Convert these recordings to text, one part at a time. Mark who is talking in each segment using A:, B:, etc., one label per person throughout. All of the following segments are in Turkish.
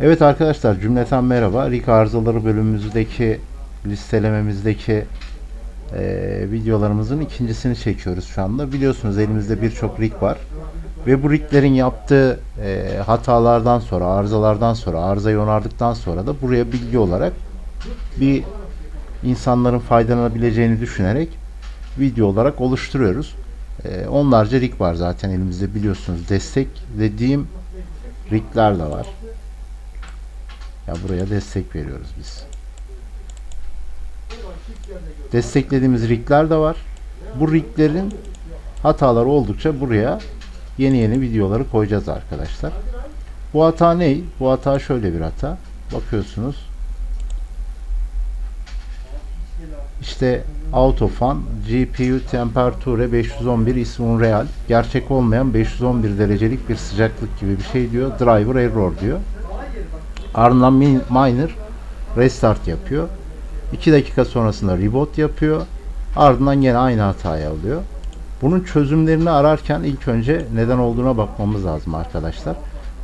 A: Evet arkadaşlar cümleten merhaba. Rig arızaları bölümümüzdeki listelememizdeki eee, videolarımızın ikincisini çekiyoruz şu anda. Biliyorsunuz elimizde birçok rig var. Ve bu riglerin yaptığı eee, hatalardan sonra, arızalardan sonra, arızayı onardıktan sonra da buraya bilgi olarak bir insanların faydalanabileceğini düşünerek video olarak oluşturuyoruz. Eee, onlarca rig var zaten elimizde biliyorsunuz. Desteklediğim rigler de var. Ya buraya destek veriyoruz biz. Desteklediğimiz rigler de var. Bu riglerin hataları oldukça buraya yeni yeni videoları koyacağız arkadaşlar. Bu hata ne? Bu hata şöyle bir hata. Bakıyorsunuz. İşte Autofan GPU Temperature 511 is unreal. Gerçek olmayan 511 derecelik bir sıcaklık gibi bir şey diyor. Driver error diyor. Ardından min- miner restart yapıyor. 2 dakika sonrasında reboot yapıyor. Ardından yine aynı hatayı alıyor. Bunun çözümlerini ararken ilk önce neden olduğuna bakmamız lazım arkadaşlar.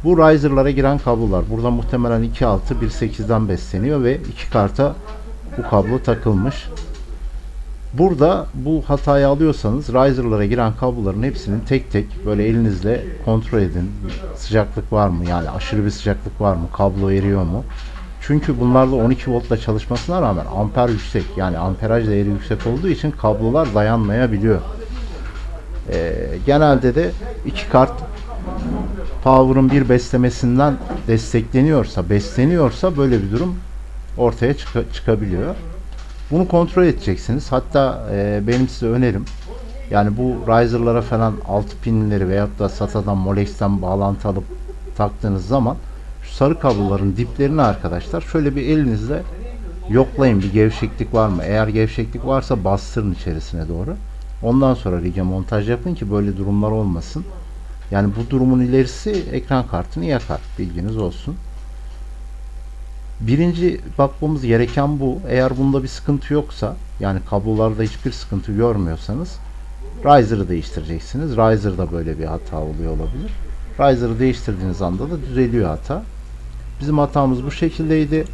A: Bu riser'lara giren kablolar. Burada muhtemelen 2.6 1.8'den besleniyor ve iki karta bu kablo takılmış. Burada bu hatayı alıyorsanız riser'lara giren kabloların hepsinin tek tek böyle elinizle kontrol edin. Sıcaklık var mı? Yani aşırı bir sıcaklık var mı? Kablo eriyor mu? Çünkü bunlarda 12 voltla çalışmasına rağmen amper yüksek. Yani amperaj değeri yüksek olduğu için kablolar dayanmayabiliyor. Ee, genelde de iki kart power'ın bir beslemesinden destekleniyorsa, besleniyorsa böyle bir durum ortaya çıka- çıkabiliyor. Bunu kontrol edeceksiniz. Hatta e, benim size önerim yani bu riser'lara falan alt pinleri veyahut da SATA'dan Molex'ten bağlantı alıp taktığınız zaman şu sarı kabloların diplerini arkadaşlar şöyle bir elinizle yoklayın bir gevşeklik var mı? Eğer gevşeklik varsa bastırın içerisine doğru. Ondan sonra lige montaj yapın ki böyle durumlar olmasın. Yani bu durumun ilerisi ekran kartını yakar. Bilginiz olsun. Birinci bakmamız gereken bu. Eğer bunda bir sıkıntı yoksa yani kablolarda hiçbir sıkıntı görmüyorsanız riser'ı değiştireceksiniz. Riser'da böyle bir hata oluyor olabilir. Riser'ı değiştirdiğiniz anda da düzeliyor hata. Bizim hatamız bu şekildeydi.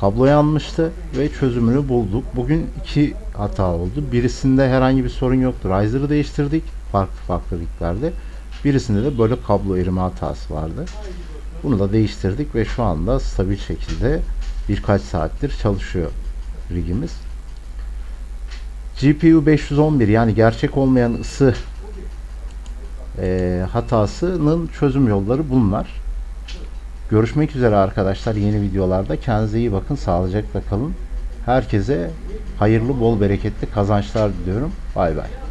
A: Kablo yanmıştı ve çözümünü bulduk. Bugün iki hata oldu. Birisinde herhangi bir sorun yoktu. Riser'ı değiştirdik farklı farklı liglerde. Birisinde de böyle kablo erime hatası vardı. Bunu da değiştirdik ve şu anda stabil şekilde birkaç saattir çalışıyor rigimiz. GPU 511 yani gerçek olmayan ısı e, hatasının çözüm yolları bunlar. Görüşmek üzere arkadaşlar yeni videolarda. Kendinize iyi bakın. Sağlıcakla kalın. Herkese hayırlı, bol bereketli kazançlar diliyorum. Bay bay.